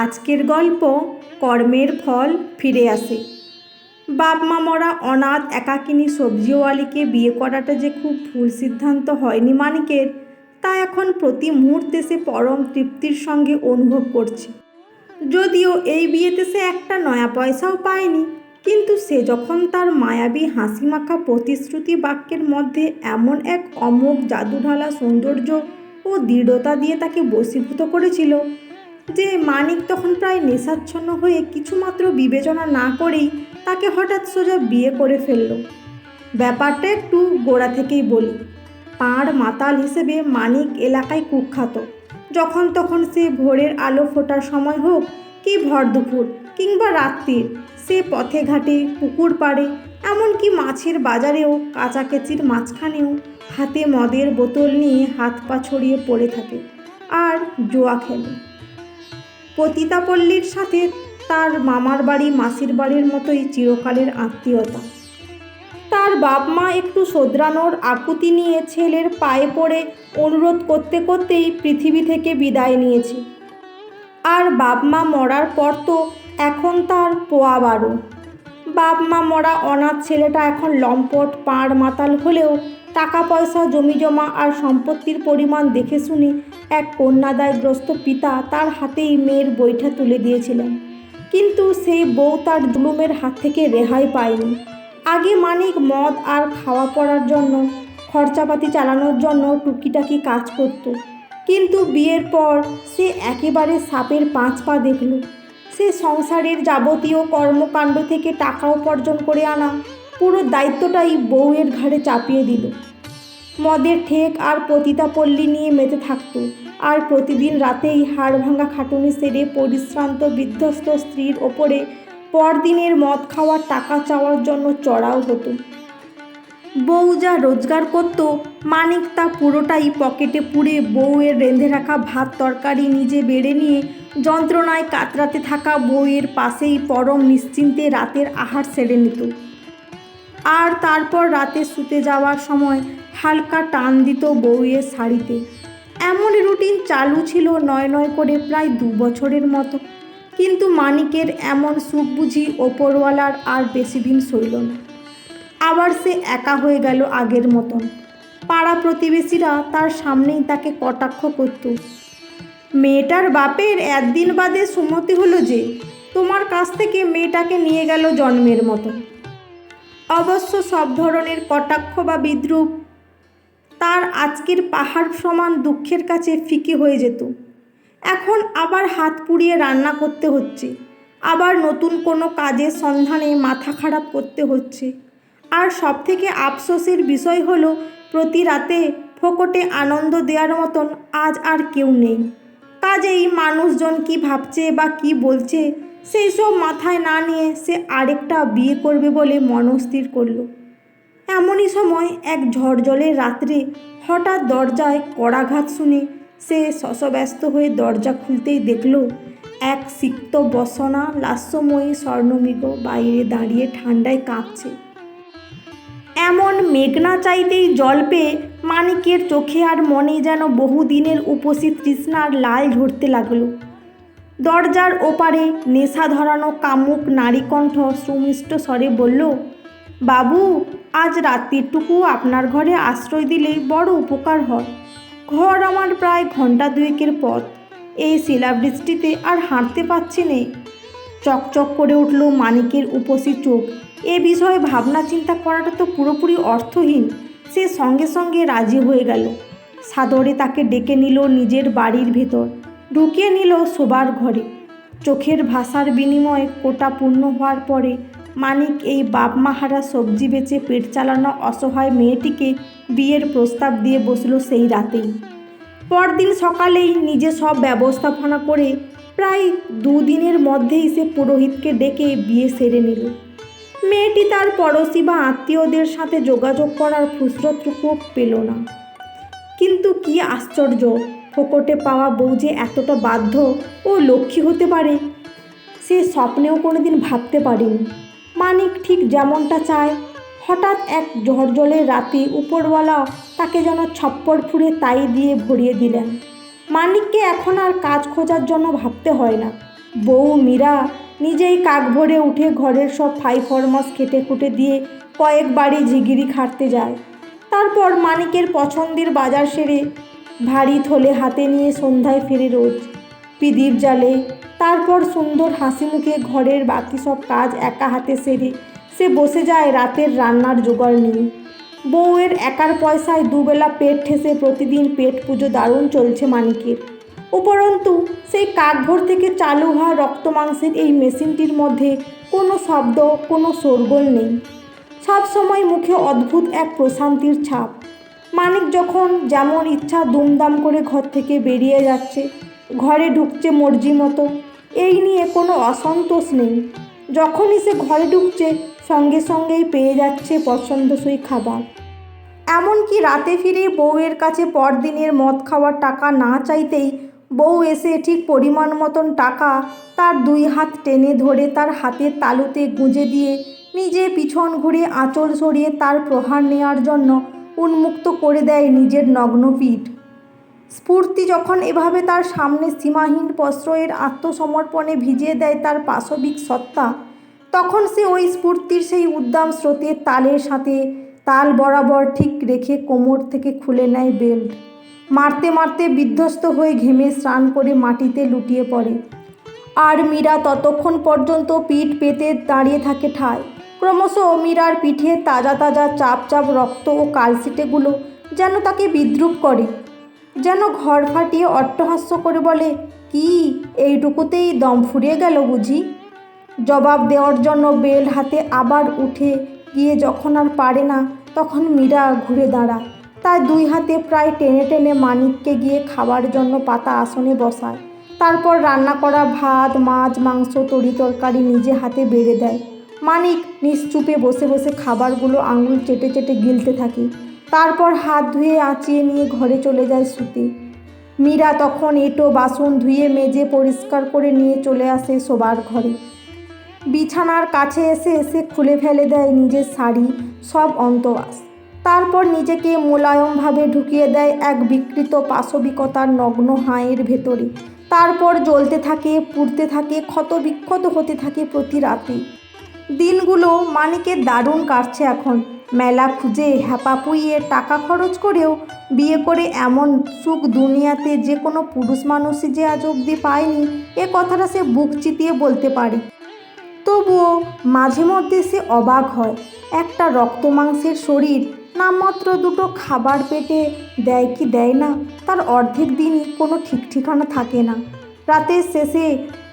আজকের গল্প কর্মের ফল ফিরে আসে। বাপ মা মরা অনাথ একাকিনী সবজিওয়ালিকে বিয়ে করাটা যে খুব ভুল সিদ্ধান্ত হয়নি মানিকের, তা এখন প্রতি মুহূর্তে সে পরম তৃপ্তির সঙ্গে অনুভব করছে। যদিও এই বিয়েতে সে একটা নয়া পয়সাও পায়নি, কিন্তু সে যখন তার মায়াবী হাসিমাখা প্রতিশ্রুতি বাক্যের মধ্যে এমন এক অমোঘ জাদুঢালা সৌন্দর্য ও দৃঢ়তা দিয়ে তাকে বশীভূত করেছিল যে মানিক তখন প্রায় নেশাচ্ছন্ন হয়ে কিছুমাত্র বিবেচনা না করেই তাকে হঠাৎ সোজা বিয়ে করে ফেলল। ব্যাপারটা একটু গোড়া থেকেই বলি। পাঁড় মাতাল হিসেবে মানিক এলাকায় কুখ্যাত। যখন তখন সে ভোরের আলো ফোটার সময় হোক কি ভর দুপুর কিংবা রাত্রির, সে পথে ঘাটে, পুকুর পাড়ে, এমনকি মাছের বাজারেও কাঁচাকেচির মাঝখানেও হাতে মদের বোতল নিয়ে হাত পা ছড়িয়ে পড়ে থাকে আর জোয়া খেলে। পতিতাপল্লীর সাথে তার মামার বাড়ি, মাসির বাড়ির মতোই চিরকালের আত্মীয়তা। তার বাপ মা একটু শোধরানোর আকুতি নিয়ে ছেলের পায়ে পড়ে অনুরোধ করতে করতেই পৃথিবী থেকে বিদায় নিয়েছে। আর বাপ মা মরার পর তো এখন তার পোয়া বারো বাপ মা মরা অনাথ ছেলেটা এখন লম্পট, পাড় মাতাল হলেও টাকা পয়সা জমি জমা আর সম্পত্তির পরিমাণ দেখে শুনে এক কন্যাদায়গ্রস্ত পিতা তার হাতেই মেয়ের বৈঠা তুলে দিয়েছিলেন। কিন্তু সেই বউ তার জুলুমের হাত থেকে রেহাই পায়নি। আগে মানিক মদ আর খাওয়া পড়ার জন্য, খরচাপাতি চালানোর জন্য টুকিটাকি কাজ করত। কিন্তু বিয়ের পর সে একেবারে সাপের পাঁচ পা দেখল। সে সংসারের যাবতীয় কর্মকাণ্ড থেকে টাকা উপার্জন করে আনা পুরো দায়িত্বটাই বউয়ের ঘাড়ে চাপিয়ে দিল। মদের ঠেক আর পতিতাপল্লী নিয়ে মেতে থাকতো। আর প্রতিদিন রাতেই হাড় ভাঙা খাটুনি সেরে পরিশ্রান্ত বিধ্বস্ত স্ত্রীর ওপরে পরদিনের মদ খাওয়ার টাকা চাওয়ার জন্য চড়াও হতো। বউ যা রোজগার করত, মানিক তা পুরোটাই পকেটে পুড়ে বউয়ের রেঁধে রাখা ভাত, তরকারি নিজে বেড়ে নিয়ে যন্ত্রণায় কাতরাতে থাকা বউয়ের পাশেই পরম নিশ্চিন্তে রাতের আহার সেরে নিত। আর তারপর রাতে শুতে যাওয়ার সময় হালকা টান দিত বউয়ের শাড়িতে। এমন রুটিন চালু ছিল নয় নয় করে প্রায় দু বছরের মতো। কিন্তু মানিকের এমন সুখ বুঝি ওপরওয়ালার আর বেশি দিন সইল না। আবার সে একা হয়ে গেল আগের মতন। পাড়া প্রতিবেশীরা তার সামনেই তাকে কটাক্ষ করত। মেয়েটার বাপের একদিন বাদে সুমতি হলো যে, তোমার কাছ থেকে মেয়েটাকে নিয়ে গেল জন্মের মতো। অবশ্য সব ধরনের কটাক্ষ বা বিদ্রুপ, তার আজকের পাহাড় সমান দুঃখের কাছে ফিকে হয়ে যেত। এখন আবার হাত পুড়িয়ে রান্না করতে হচ্ছে, আবার নতুন কোনো কাজের সন্ধানে মাথা খারাপ করতে হচ্ছে। আর সব থেকে আফসোসের বিষয় হলো, প্রতি রাতে ফোকটে আনন্দ দেওয়ার মতন আজ আর কেউ নেই। কাজেই মানুষজন কি ভাবছে বা কি বলছে সেই সব মাথায় না নিয়ে সে আরেকটা বিয়ে করবে বলে মনস্থির করল। এমনই সময় এক ঝড়জলের রাত্রে হঠাৎ দরজায় কড়াঘাত শুনে সে শশব্যস্ত হয়ে দরজা খুলতেই দেখল, এক সিক্ত বসনা লাস্যময়ী স্বর্ণমৃগ বাইরে দাঁড়িয়ে ঠান্ডায় কাঁপছে। এমন মেঘনা চাইতেই জল পেয়ে মানিকের চোখে আর মনে যেন বহুদিনের উপসী তৃষ্ণার লাল ঝরতে লাগল। দরজার ওপারে নেশা ধরানো কামুক নারীকণ্ঠ সুমিষ্ট স্বরে বলল, বাবু, আজ রাত্রিটুকু আপনার ঘরে আশ্রয় দিলেই বড় উপকার হয়। ঘর আমার প্রায় ঘণ্টা দুয়েকের পথ। এই শিলাবৃষ্টিতে আর হাঁটতে পারছি নে চকচক করে উঠল মানিকের উপসী চোখ। এ বিষয়ে ভাবনা চিন্তা করাটা তো পুরোপুরি অর্থহীন। সে সঙ্গে সঙ্গে রাজি হয়ে গেল। সাদরে তাকে ডেকে নিল নিজের বাড়ির ভেতর। ঢুকিয়ে নিল শোবার ঘরে। চোখের ভাষার বিনিময়ে কোটা পূর্ণ হওয়ার পরে মানিক এই বাপ মাহারা সবজি বেচে পেট চালানো অসহায় মেয়েটিকে বিয়ের প্রস্তাব দিয়ে বসল সেই রাতেই। পরদিন সকালেই নিজে সব ব্যবস্থাপনা করে প্রায় দুদিনের মধ্যেই সে পুরোহিতকে ডেকে বিয়ে সেরে নিল। মেয়েটি তার পড়োশি বা আত্মীয়দের সাথে যোগাযোগ করার ফুসরতটুকুও পেল না। কিন্তু কি আশ্চর্য ফোকটে পাওয়া বউ যে এতটা বাধ্য ও লক্ষ্মী হতে পারে, সে স্বপ্নেও কোনোদিন ভাবতে পারেনি। মানিক ঠিক যেমনটা চায়, হঠাৎ এক ঝড়জলের রাতে উপরওয়ালা তাকে যেন ছপ্পর ফুঁড়ে তাই দিয়ে ভরিয়ে দিলেন। মানিককে এখন আর কাজ খোঁজার জন্য ভাবতে হয় না। বউ মীরা নিজেই কাক ভরে উঠে ঘরের সব ফাই ফরমাস খেটে খুঁটে দিয়ে কয়েকবারই ঝিগিরি খাটতে যায়। তারপর মানিকের পছন্দের বাজার সেরে ভারী থলে হাতে নিয়ে সন্ধ্যায় ফিরে রোজ। প্রদীপ জালে, তারপর সুন্দর হাসি মুখে ঘরের বাকি সব কাজ একা হাতে সেরে সে বসে যায় রাতের রান্নার জোগাড় নিয়ে। বউয়ের একার পয়সায় দুবেলা পেট ঠেসে প্রতিদিন পেট পুজো দারুণ চলছে মানিকের। উপরন্তু, সেই কাঠভোর থেকে চালু হওয়া রক্ত মাংসের এই মেশিনটির মধ্যে কোনো শব্দ, কোনো শোরগোল নেই। সব সময় মুখে অদ্ভুত এক প্রশান্তির ছাপ। মানিক যখন যেমন ইচ্ছা দুমদাম করে ঘর থেকে বেরিয়ে যাচ্ছে, ঘরে ঢুকছে মর্জি মতো। এই নিয়ে কোনো অসন্তোষ নেই। যখনই সে ঘরে ঢুকছে, সঙ্গে সঙ্গেই পেয়ে যাচ্ছে পছন্দসই খাবার। এমনকি রাতে ফিরে বউয়ের কাছে পরদিনের মদ খাওয়ার টাকা না চাইতেই বউ এসে ঠিক পরিমাণ মতন টাকা তার দুই হাত টেনে ধরে তার হাতের তালুতে গুঁজে দিয়ে নিজে পিছন ঘুরে আঁচল সরিয়ে তার প্রহার নেওয়ার জন্য উন্মুক্ত করে দেয় নিজের নগ্ন পিঠ স্ফূর্তি যখন এভাবে তার সামনে সীমাহীন প্রশ্রয়ের আত্মসমর্পণে ভিজিয়ে দেয় তার পাশবিক সত্তা, তখন সে ওই স্ফূর্তির সেই উদ্দাম স্রোতের তালের সাথে তাল বরাবর ঠিক রেখে কোমর থেকে খুলে নেয় বেল্ট। মারতে মারতে বিধ্বস্ত হয়ে ঘেমে স্নান করে মাটিতে লুটিয়ে পড়ে। আর মীরা ততক্ষণ পর্যন্ত পিঠ পেতে দাঁড়িয়ে থাকে ঠায়। ক্রমশ মীরার পিঠে তাজা তাজা চাপ চাপ রক্ত ও কালসিটেগুলো যেন তাকে বিদ্রুপ করে। যেন ঘর ফাটিয়ে অট্টহাস্য করে বলে, কি, এইটুকুতেই দম ফুরিয়ে গেল বুঝি? জবাব দেওয়ার জন্য বেল হাতে আবার উঠে গিয়ে যখন আর পারে না, তখন মীরা ঘুরে দাঁড়ায় তার দুই হাতে প্রায় টেনে টেনে মানিককে গিয়ে খাবার জন্য পাতা আসনে বসায়। তারপর রান্না করা ভাত, মাছ, মাংস, তরি তরকারি নিজে হাতে বেড়ে দেয়। মানিক নিশ্চুপে বসে বসে খাবারগুলো আঙুল চেটে চেটে গিলতে থাকে। তারপর হাত ধুয়ে আঁচিয়ে নিয়ে ঘরে চলে যায় শুতে মীরা তখন এঁটো বাসন ধুয়ে মেজে পরিষ্কার করে নিয়ে চলে আসে শোবার ঘরে। বিছানার কাছে এসে এসে খুলে ফেলে দেয় নিজের শাড়ি, সব অন্তবাস। তারপর নিজেকে মোলায়মভাবে ঢুকিয়ে দেয় এক বিকৃত পাশবিকতার নগ্ন হাঁয়ের ভেতরে। তারপর জ্বলতে থাকে, পুড়তে থাকে ক্ষত বিক্ষত হতে থাকে প্রতি রাতে। দিনগুলো মানিকের দারুণ কাটছে এখন। মেলা খুঁজে হ্যাপা পুইয়ে টাকা খরচ করেও বিয়ে করে এমন সুখ দুনিয়াতে যে কোনো পুরুষ মানুষই যে আজ অবধি পায়নি, এ কথাটা সে বুক চিতিয়ে বলতে পারে। তবুও মাঝে মধ্যে সে অবাক হয়। একটা রক্ত মাংসের শরীর নামমাত্র দুটো খাবার পেটে দেয় কি দেয় না, তার অর্ধেক দিনই কোনো ঠিক ঠিকানা থাকে না। রাতের শেষে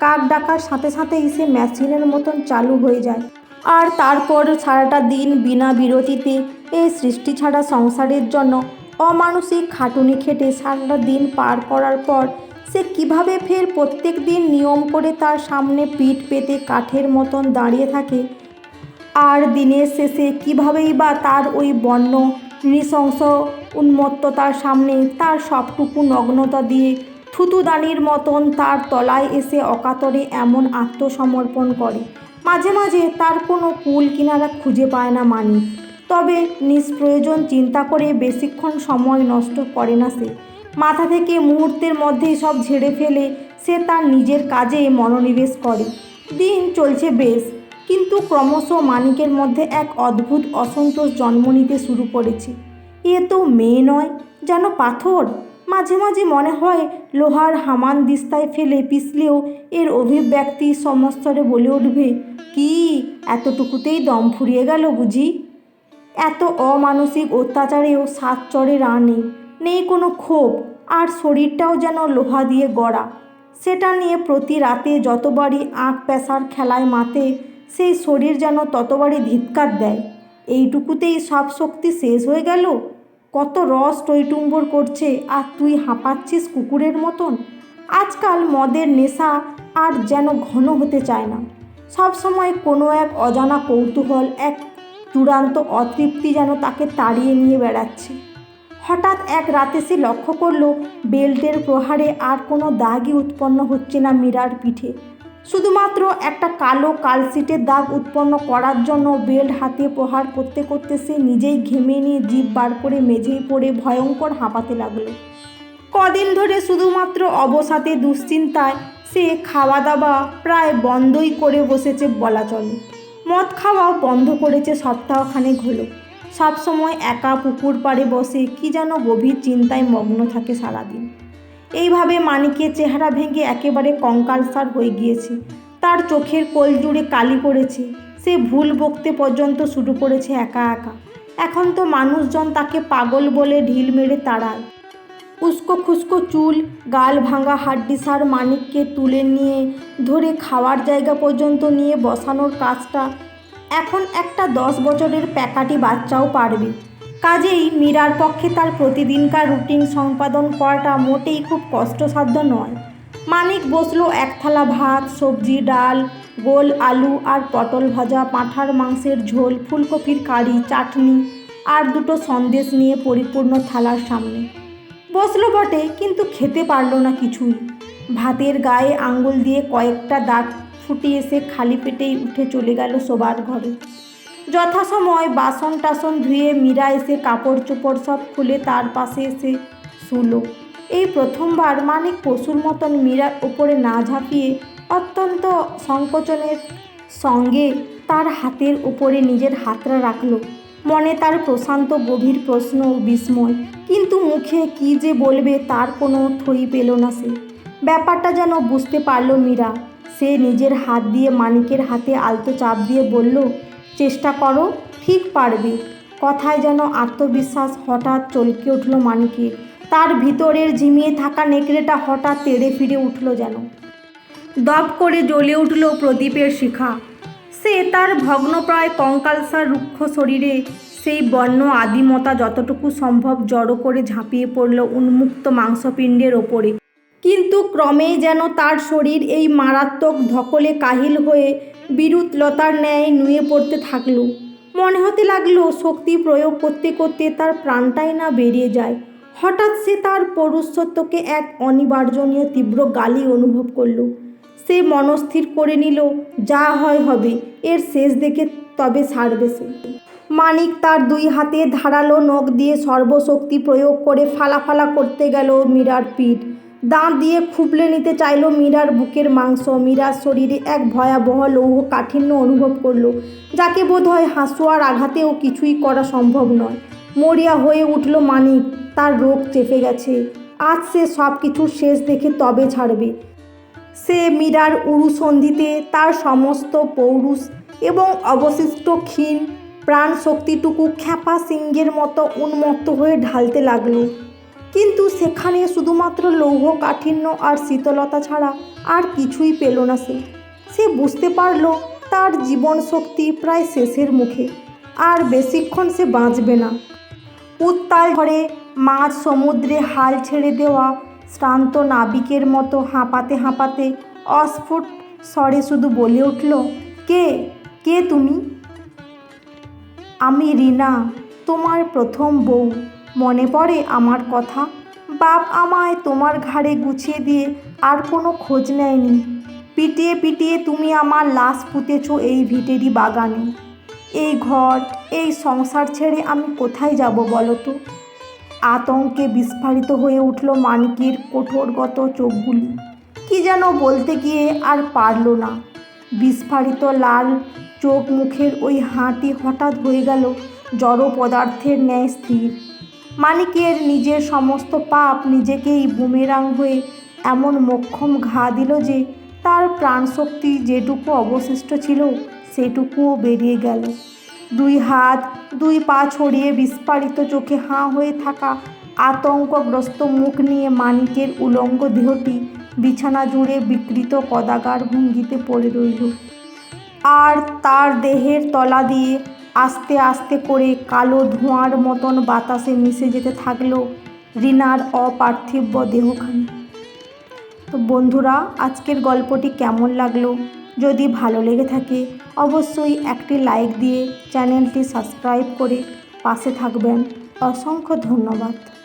কাক ডাকার সাথে সাথেই সে মেশিনের মতন চালু হয়ে যায়। আর তারপর সারাটা দিন বিনা বিরতিতে এই সৃষ্টি ছাড়া সংসারের জন্য অমানসিক খাটুনি খেটে সারাটা দিন পার করার পর সে কীভাবে ফের প্রত্যেক দিন নিয়ম করে তার সামনে পিঠ পেতে কাঠের মতন দাঁড়িয়ে থাকে? আর দিনের শেষে কীভাবেই বা তার ওই বন্য নৃশংস উন্মত্ততার সামনে তার সবটুকু নগ্নতা দিয়ে থুতুদানির মতন তার তলায় এসে অকাতরে এমন আত্মসমর্পণ করে। মাঝে মাঝে তার কোনো কুল কিনারা খুঁজে পায় না মানি। তবে নিষ্প্রয়োজন চিন্তা করে বেশিক্ষণ সময় নষ্ট করে না সে। মাথা থেকে মুহূর্তের মধ্যেই সব ঝেড়ে ফেলে সে তার নিজের কাজে মনোনিবেশ করে। দিন চলছে বেশ, কিন্তু ক্রমশ মানিকের মধ্যে এক অদ্ভুত অসন্তোষ জন্ম নিতে শুরু করেছে। এ তো মেয়ে নয়, যেন পাথর। মাঝে মাঝে মনে হয় লোহার হামান দিস্তায় ফেলে পিছলেও এর অভিব্যক্তি সমস্তরে বলে উঠবে, কি, এতটুকুতেই দম ফুরিয়ে গেল বুঝি? এত অমানসিক অত্যাচারেও সাত চড়ে রা নেই নেই কোনো ক্ষোভ, আর শরীরটাও যেন লোহা দিয়ে গড়া। সেটা নিয়ে প্রতি রাতে যতবারই আঁক পেশার খেলায় মাতে, সেই শরীর যেন ততবারই ধিৎকার দেয়। এইটুকুতেই সব শক্তি শেষ হয়ে গেল? কত রস টইটুম্বর করছে, আর তুই হাঁপাচ্ছিস কুকুরের মতন? আজকাল মদের নেশা আর যেন ঘন হতে চায় না। সব সময় কোনো এক অজানা কৌতূহল, এক চূড়ান্ত অতৃপ্তি যেন তাকে তাড়িয়ে নিয়ে বেড়াচ্ছে। হঠাৎ এক রাতে সে লক্ষ্য করল, বেল্টের প্রহারে আর কোনো দাগই উৎপন্ন হচ্ছে না মীরার পিঠে। শুধুমাত্র একটা কালো কালসিটের দাগ উৎপন্ন করার জন্য বেল্ট হাতে প্রহার করতে করতে সে নিজেই ঘেমে নিয়ে জিভ বার করে মেঝেই পড়ে ভয়ঙ্কর হাঁপাতে লাগল। কদিন ধরে শুধুমাত্র অবসাতে দুশ্চিন্তায় সে খাওয়া দাওয়া প্রায় বন্ধই করে বসেছে বলা চলে মদ খাওয়া বন্ধ করেছে সপ্তাহখানেক হলো। সবসময় একা পুকুর পাড়ে বসে কি যেন গভীর চিন্তায় মগ্ন থাকে সারাদিন। এইভাবে মানিকের চেহারা ভেঙে একেবারে কঙ্কালসার হয়ে গিয়েছে। তার চোখের কোল জুড়ে কালি পড়েছে। সে ভুল বকতে পর্যন্ত শুরু করেছে একা একা। এখন তো মানুষজন তাকে পাগল বলে ঢিল মেরে তাড়ায়। উস্কো খুস্কো চুল, গাল ভাঙা হাড্ডিসার মানিককে তুলে নিয়ে, ধরে খাওয়ার জায়গা পর্যন্ত নিয়ে বসানোর কাজটা এখন একটা দশ বছরের প্যাকাটি বাচ্চাও পারবে। কাজেই মীরার পক্ষে তার প্রতিদিনকার রুটিন সম্পাদন করাটা মোটেই খুব কষ্টসাধ্য নয়। মানিক বসল এক থালা ভাত, সবজি, ডাল, গোল আলু আর পটল ভাজা, পাঁঠার মাংসের ঝোল, ফুলকপির কারি, চাটনি আর দুটো সন্দেশ নিয়ে পরিপূর্ণ থালার সামনে। বসল বটে, কিন্তু খেতে পারল না কিছুই। ভাতের গায়ে আঙ্গুল দিয়ে কয়েকটা দাঁত ফুটিয়ে সে খালি পেটেই উঠে চলে গেল শোবার ঘরে। যথাসময় বাসন টাসন ধুয়ে মীরা এসে কাপড় চোপড় সব খুলে তার পাশে এসে শুলো। এই প্রথমবার মানিক পশুর মতন মীরার ওপরে না ঝাঁপিয়ে অত্যন্ত সংকোচনের সঙ্গে তার হাতের উপরে নিজের হাতটা রাখল। মনে তার প্রশান্ত গভীর প্রশ্ন ও বিস্ময়। কিন্তু মুখে কি যে বলবে তার কোনো থই পেল না সে। ব্যাপারটা যেন বুঝতে পারল মীরা। সে নিজের হাত দিয়ে মানিকের হাতে আলতো চাপ দিয়ে বলল চেষ্টা করো, ঠিক পারবে। কথায় যেন আত্মবিশ্বাস হঠাৎ চলকে উঠল মানিকের তার ভিতরের ঝিমিয়ে থাকা নেকড়েটা হঠাৎ তেড়ে ফিরে উঠল যেন। দপ করে জ্বলে উঠল প্রদীপের শিখা। সে তার ভগ্নপ্রায় কঙ্কালসার রুক্ষ শরীরে সেই বন্য আদিমতা যতটুকু সম্ভব জড়ো করে ঝাঁপিয়ে পড়ল উন্মুক্ত মাংসপিণ্ডের ওপরে। কিন্তু ক্রমেই যেন তার শরীর এই মারাত্মক ধকলে কাহিল হয়ে বিরুৎলতার ন্যায় নুয়ে পড়তে থাকল। মনে হতে লাগল শক্তি প্রয়োগ করতে করতে তার প্রাণটাই না বেরিয়ে যায়। হঠাৎ সে তার পৌরুষত্বকে এক অনিবার্জনীয় তীব্র গালি অনুভব করল। সে মনস্থির করে নিল, যা হয় হবে, এর শেষ দেখে তবে সারবে সে। মানিক তার দুই হাতে ধারালো নখ দিয়ে সর্বশক্তি প্রয়োগ করে ফালাফালা করতে গেল মীরার পিঠ। দাঁত দিয়ে খুবলে নিতে চাইল মীরার বুকের মাংস। মীরার শরীরে এক ভয়াবহ লৌহ কাঠিন্য অনুভব করল, যাকে বোধ হয় হাসুয়ার আঘাতেও কিছুই করা সম্ভব নয়। মরিয়া হয়ে উঠল মানিক, তার রোগ চেপে গেছে। আজ সে সব কিছুর শেষ দেখে তবে ছাড়বে। সে মীরার উরুসন্ধিতে তার সমস্ত পৌরুষ এবং অবশিষ্ট ক্ষীণ প্রাণ শক্তিটুকু খ্যাপা সিংহের মতো উন্মত্ত হয়ে ঢালতে লাগল। কিন্তু সেখানে শুধুমাত্র লৌহ কাঠিন্য আর শীতলতা ছাড়া আর কিছুই পেল না সে। সে বুঝতে পারল তার জীবন শক্তি প্রায় শেষের মুখে, আর বেশিক্ষণ সে বাঁচবে না। উত্তাল ঝড়ে মাঝ সমুদ্রে হাল ছেড়ে দেওয়া শ্রান্ত নাবিকের মতো হাঁপাতে হাঁপাতে অস্ফুট স্বরে শুধু বলে উঠল, কে? কে তুমি? আমি রিনা, তোমার প্রথম বউ। মনে পড়ে আমার কথা। বাপ আমায় তোমার ঘাড়ে গুছিয়ে দিয়ে আর কোনো খোঁজ নেয়নি। পিটিয়ে পিটিয়ে তুমি আমার লাশ পুঁতেছ এই ভিটেরই বাগানে। এই ঘর, এই সংসার ছেড়ে আমি কোথায় যাব বলো তো আতঙ্কে বিস্ফারিত হয়ে উঠল মানিকের কঠোরগত চোখগুলি। কি যেন বলতে গিয়ে আর পারল না। বিস্ফারিত লাল চোখ মুখের ওই হাঁটি হঠাৎ হয়ে গেল জড় পদার্থের ন্যায় স্থির। মানিকের নিজের সমস্ত পাপ নিজেকেই বুমেরাং হয়ে এমন মোক্ষম ঘা দিল যে তার প্রাণশক্তি যেটুকু অবশিষ্ট ছিল সেটুকুও বেরিয়ে গেল। দুই হাত, দুই পা ছড়িয়ে বিস্ফারিত চোখে হাঁ হয়ে থাকা আতঙ্কগ্রস্ত মুখ নিয়ে মানিকের উলঙ্গ দেহটি বিছানা জুড়ে বিকৃত কদাগার ভঙ্গিতে পড়ে রইল। আর তার দেহের তলা দিয়ে আস্তে আস্তে করে কালো ধোঁয়ার মতন বাতাসে মিশে যেতে থাকল রিনার অপার্থিব দেহখানি। তো বন্ধুরা, আজকের গল্পটি কেমন লাগল? যদি ভালো লেগে থাকে, অবশ্যই একটি লাইক দিয়ে চ্যানেলটি সাবস্ক্রাইব করে পাশে থাকবেন। অসংখ্য ধন্যবাদ।